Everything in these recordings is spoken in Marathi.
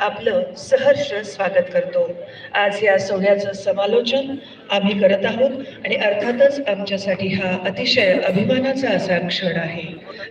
आपलं सहर्ष स्वागत करतो. आज या सोहळ्याचं समालोचन आम्ही करत आहोत आणि अर्थातच आमच्यासाठी हा अतिशय अभिमानाचा असा क्षण आहे.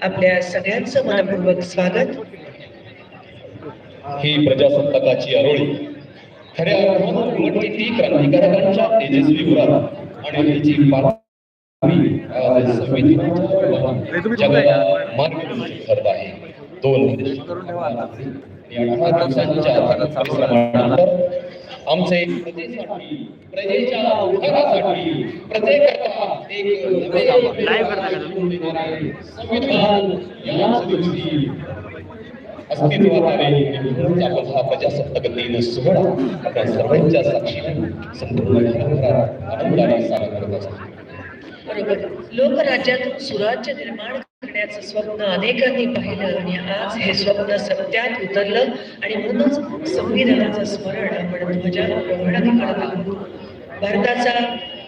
आपल्या सगळ्यांचं मनपूर्वक स्वागत. ही प्रजासत्ताकाची आरोळी. खऱ्या अर्थानं क्रांतिकारकांच्या तेजस्वी आणि जगाला मार्गदर्शन करत आहे. दोन आमचे प्रजेच्या उद्धारासाठी प्रत्येकाला एक संविधान अस्तित्वात आले आपण हा प्रजासत्ताक दिन सोहळा. आपल्या सर्वांच्या साक्षीने संपूर्ण जगभरात आनंदाने साजरा करत असतो. बरोबर. लोकराज्यातून सुराज्य निर्माण करण्याचं स्वप्न अनेकांनी पाहिलं आणि आज हे स्वप्न सत्यात उतरलं आणि म्हणूनच संविधानाचं स्मरण आपण ध्वजारोहणाने करत आहोत भारताचा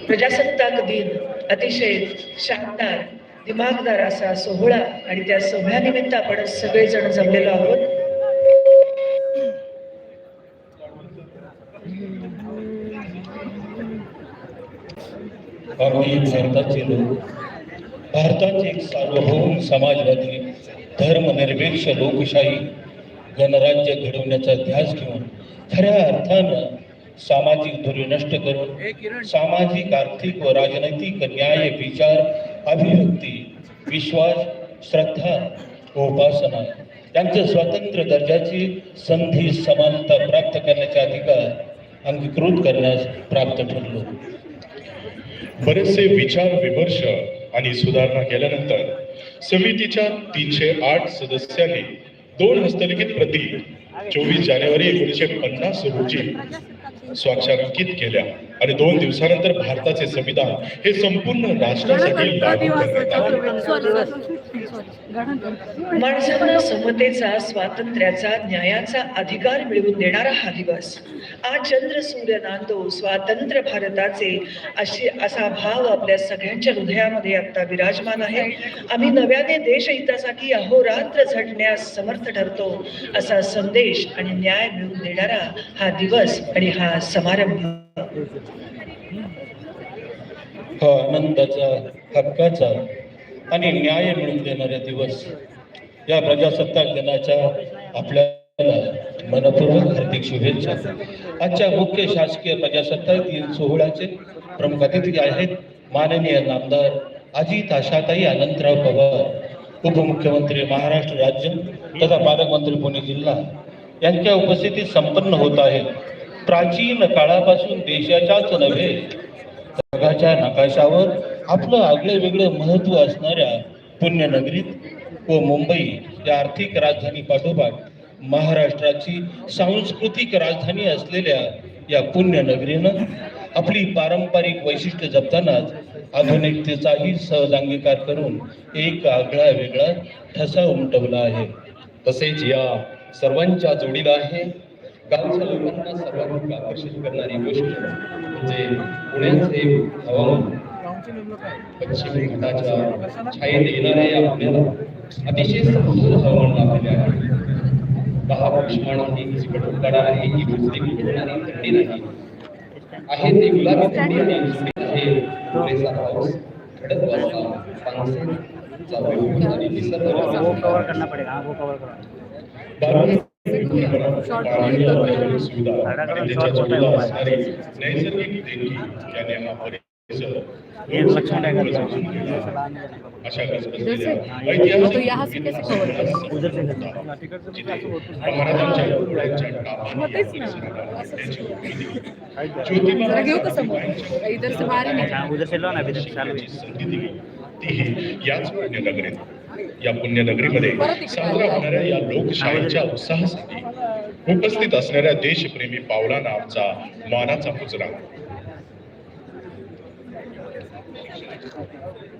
प्रजासत्ताक दिन अतिशय शानदार दिमागदार असा सोहळा आणि त्या सोहळ्यानिमित्त आपण सगळेजण जमलेलो आहोत. भारताचे लोक भारताचे एक सार्वभौम समाजवादी धर्मनिरपेक्ष लोकशाही गणराज्य घडवण्याचा ध्यास घेऊन खऱ्या अर्थानं सामाजिक दूरी नष्ट करून सामाजिक आर्थिक व राजनैतिक न्याय विचार अभिव्यक्ती विश्वास श्रद्धा व उपासना यांच्या स्वतंत्र दर्जाची संधी समानता प्राप्त करण्याचा अधिकार अंगीकृत करण्यास प्राप्त ठरलो. बरेचसे विचार विमर्श आणि सुधारणा केल्यानंतर समितीच्या तीनशे आठ सदस्यांनी दोन हस्तलिखित प्रती चोवीस जानेवारी एकोणीसशे पन्नास रोजी स्वाक्षरांकित केल्या. आणि दोन दिवसानंतर भारताचे संविधान हे संपूर्ण राष्ट्रासाठी लागू करण्यात आले. माणसांना समतेचा स्वातंत्र्याचा न्यायाचा अधिकार मिळवून देणारा हा दिवस. आज चंद्र सूर्य नांदो स्वातंत्र्य भारताचे अशी असा भाव आपल्या सगळ्यांच्या हृदयामध्ये आता विराजमान आहे. आम्ही नव्याने देशहितासाठी अहोरात्र झटण्यास समर्थ ठरतो असा संदेश आणि न्याय मिळवून देणारा हा दिवस आणि हा समारंभ. हा आनंदाचा हक्काचा आणि न्याय मिळवून देणाऱ्या दिवस या प्रजासत्ताक दिनाच्या आपल्याला मनपूर्वक हार्दिक शुभेच्छा. आजच्या मुख्य शासकीय प्रजासत्ताक दिन सोहळ्याचे प्रमुख अतिथी आहेत माननीय नामदार अजित आशाताई अनंतराव पवार उपमुख्यमंत्री महाराष्ट्र राज्य तथा पालकमंत्री पुणे जिल्हा यांच्या उपस्थितीत संपन्न होत आहेत प्राचीन काळापासून देशाच्याच नव्हे जगाच्या नकाशावर आपलं आगळं वेगळं महत्त्व असणाऱ्या पुण्यनगरीत व मुंबई या आर्थिक राजधानी पाठोपाठ महाराष्ट्राची सांस्कृतिक राजधानी असलेल्या या पुण्यनगरीनं आपली पारंपरिक वैशिष्ट्य जपतानाच आधुनिकतेचाही सहज अंगीकार करून एक आगळा वेगळा ठसा उमटवला आहे. तसेच या सर्वांच्या जोडीला आहे गावच्या लोकांना सर्वाधिक आकर्षित करणारी गोष्ट म्हणजे पुण्याचे हवामान. पश्चिम घाटाच्या छायेत येणाऱ्या या पुण्याला अतिशय सुंदर हवामान लाभलेले आहे दहा उष्माण आणि चिकट काढणारी ही दुसरी कुठणारी थंडी नाही आहे ते गुलाबी थंडी आणि दुसरी आहे पुरेसा पाऊस घडत वाजता पानसेचा विपुल आणि निसर्ग वो कवर करना पड़ेगा। हाँ वो कवर करो दारुण पाणी आणि सुविधा आणि त्याच्या जोडीला असणारी नैसर्गिक देणगी याने हा परिसर उधर से लो ना याच पुण्यनगरीत या पुण्यनगरीमध्ये साजरा होणाऱ्या या लोकशाहीच्या उत्साहासाठी उपस्थित असणाऱ्या देशप्रेमी पावलांना आमचा मानाचा मुजरा लाइन नहीं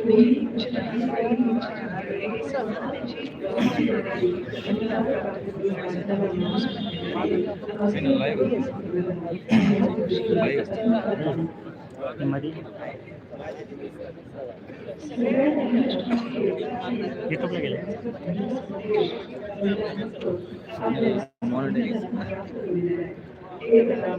मुख्यालय तसेच युट्यूबला गेले मॉनिटरिंग Gracias.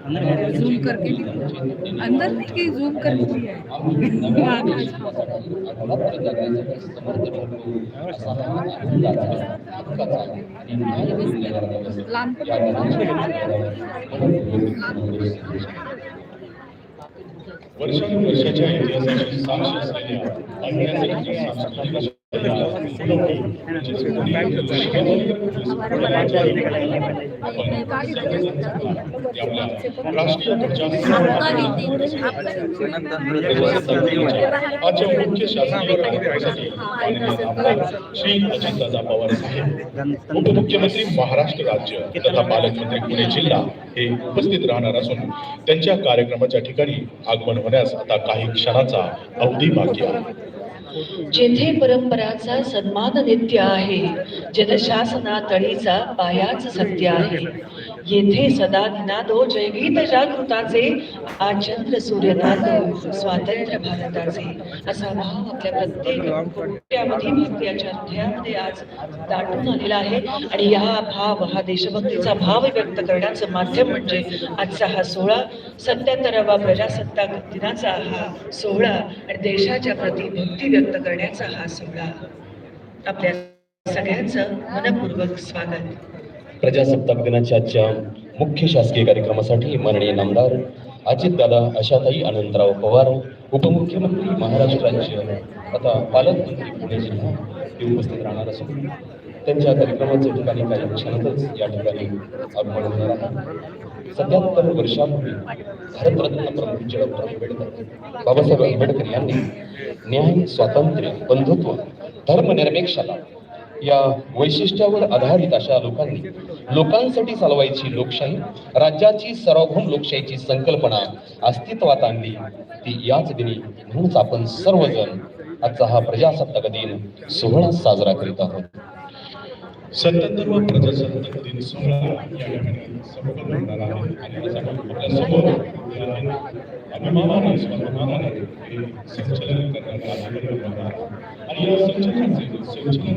जूम करके अंदर नहीं गई जूम करके लिया वर्षानुवर्षाच्या इतिहासाची साक्ष असलेल्या मुख्य श्री अजितदादा पवार साहेब उपमुख्यमंत्री महाराष्ट्र राज्य तथा पालकमंत्री पुणे जिल्हा हे उपस्थित राहणार असून त्यांच्या कार्यक्रमाच्या ठिकाणी आगमन होण्यास आता काही क्षणाचा अवधी बाकी आहे. जेथे परंपराचा सन्मान नित्य आहे जनशासनातळीचा पायाच सत्य आहे. येथे सदा निनादो जयगीत जागृताचे आज चंद्र सूर्यनाथ स्वातंत्र्य भारताचे. असा भाव आपल्या प्रत्येक कुटुंबामध्ये भक्त्याच्या हृदयामध्ये आज दाटून आलेला आहे. आणि हा भाव हा देशभक्तीचा भाव व्यक्त करण्याचं माध्यम म्हणजे आजचा हा सोहळा. सत्याहत्तरावा प्रजासत्ताक दिनाचा हा सोहळा आणि देशाच्या प्रती भक्ती व्यक्त करण्याचा हा सोहळा. आपल्या सगळ्यांचं मनपूर्वक स्वागत. प्रजासत्ताक दिनाच्या आजच्या मुख्य शासकीय कार्यक्रमासाठी माननीय नामदार अजितदादा आशाताई अनंतराव पवार उपमुख्यमंत्री महाराष्ट्र राज्य तथा पालकमंत्री पुणे जिल्हा हे उपस्थित राहणार असून त्यांच्या कार्यक्रमाच्या ठिकाणी काही क्षणातच या ठिकाणी आगमन होणार आहे. सत्याहत्तर वर्षापूर्वी भारतरत्न प्रमुख डॉक्टर आंबेडकर बाबासाहेब आंबेडकर यांनी न्याय स्वातंत्र्य बंधुत्व धर्मनिरपेक्षता या वैशिष्ट्यावर आधारित अशा लोकांनी लोकांसाठी चालवायची लोकशाही राज्याची सर्वभौम लोकशाहीची संकल्पना अस्तित्वात आणली ती याच दिनी म्हणूनच आपण सर्वजण आजचा हा प्रजासत्ताक दिन सोहळा साजरा करीत आहोत. सत्याहत्तरवा प्रजासत्ताक दिन सोहळा या ठिकाणी संपन्न होणार आहे. आणि अभिमानाने स्वाभिमानाने संचलन करण्यात आलेले आणि या संचलनाचे संचलन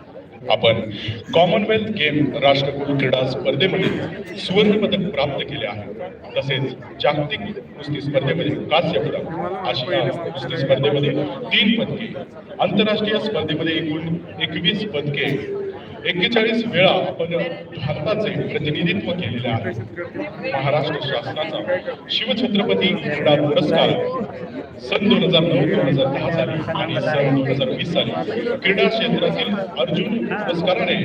आपण कॉमनवेल्थ गेम राष्ट्रकुल क्रीडा स्पर्धेमध्ये सुवर्ण पदक प्राप्त केले आहे. तसेच जागतिक कुस्ती स्पर्धेमध्ये कांस्य पदक आशिया कुस्ती स्पर्धेमध्ये तीन पदके आंतरराष्ट्रीय स्पर्धेमध्ये एकूण एकवीस पदके एक्केचाळीस वेळा आपण भारताचे प्रतिनिधित्व केलेले आहे. महाराष्ट्र शासनाचा शिवछत्रपती क्रीडा पुरस्कार सन दोन हजार नऊ दोन हजार दहा साली आणि सन दोन हजार वीस साली क्रीडा क्षेत्रातील अर्जुन पुरस्काराने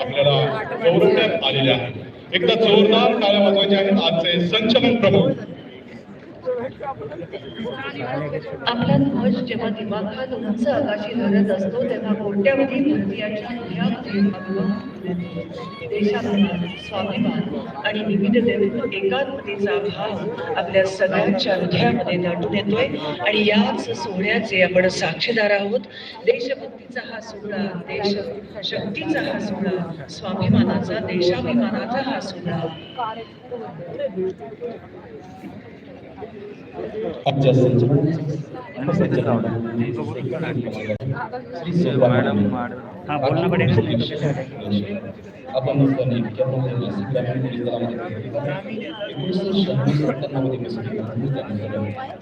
आपल्याला गौरवण्यात आलेले आहे. एकदा जोरदार टाळ्या वाजवायच्या आहेत. आजचे संचलन प्रमुख आपला ध्वज जेव्हा दिमाखात उंच आकाशी धरत असतो तेव्हा कोट्यावधी भारतीयांच्या स्वाभिमान आणि विविधतेतून एकात्मतेचा भाव आपल्या सगळ्यांच्या हृदयामध्ये दाटून येतोय. आणि याच सोहळ्याचे आपण साक्षीदार आहोत. देशभक्तीचा हा सोहळा देश शक्तीचा हा सोहळा स्वाभिमानाचा देशाभिमानाचा हा सोहळा आमच्या संचलन संचलन श्री सोपान हाँ बोलना पड़ेगा आपण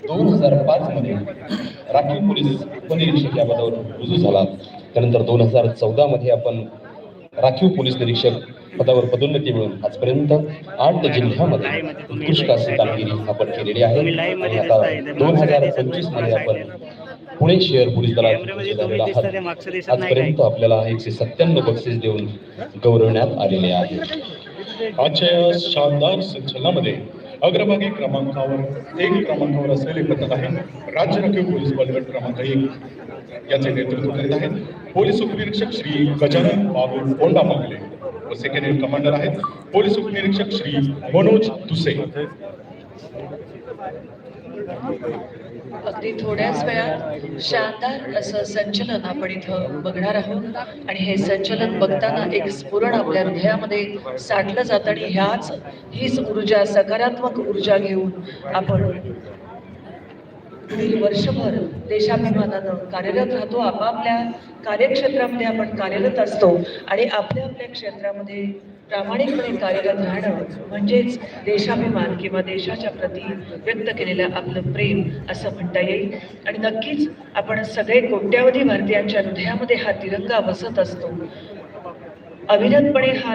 दोन हजार पाच मध्ये राखीव पोलीस उपनिरीक्षक या पदावर रुजू झाला. त्यानंतर दोन हजार चौदा मध्ये आपण राखीव पोलीस निरीक्षक पदावर पदोन्नती मिळून आजपर्यंत आठ जिल्ह्यामध्ये उत्कृष्ट अशी कामगिरी आपण केलेली आहे. आणि आता दोन हजार पंचवीसमध्ये आपण पुणे शहर पोलीस दलात आजपर्यंत आपल्याला एकशे सत्त्याण्णव बक्षीस देऊन गौरवण्यात आलेले आहे. आजच्या या शानदार संचलनामध्ये अग्रभागी क्रमांकावर एक क्रमांकावर असलेले पथक आहे. राज्य राखीव पोलीस बलगट क्रमांक एक याचे नेतृत्व करीत आहेत. पोलीस उपनिरीक्षक श्री गजानन बाबू कोंडा मांगले व सेकंड कमांडर आहेत. पोलीस उपनिरीक्षक श्री मनोज तुसे अगदी थोड्याच वेळात शानदार असं संचलन आपण इथं बघणार आहोत. आणि हे संचलन बघताना एक स्फुरण आपल्या हृदयामध्ये साठलं जातं आणि ह्याच हीच ऊर्जा सकारात्मक ऊर्जा घेऊन आपण पुढील वर्षभर देशाभिमानानं कार्यरत राहतो. आपापल्या कार्यक्षेत्रामध्ये आपण कार्यरत असतो आणि आपल्या आपल्या क्षेत्रामध्ये प्रामाणिकपणे कार्यरत राहणं म्हणजेच देशाभिमान किंवा देशाच्या प्रती व्यक्त केलेलं आपलं प्रेम असं म्हणता येईल. आणि नक्कीच आपण सगळे कोट्यावधी भारतीयांच्या हृदयामध्ये हा तिरंगा बसत असतो. अविरतपणे हा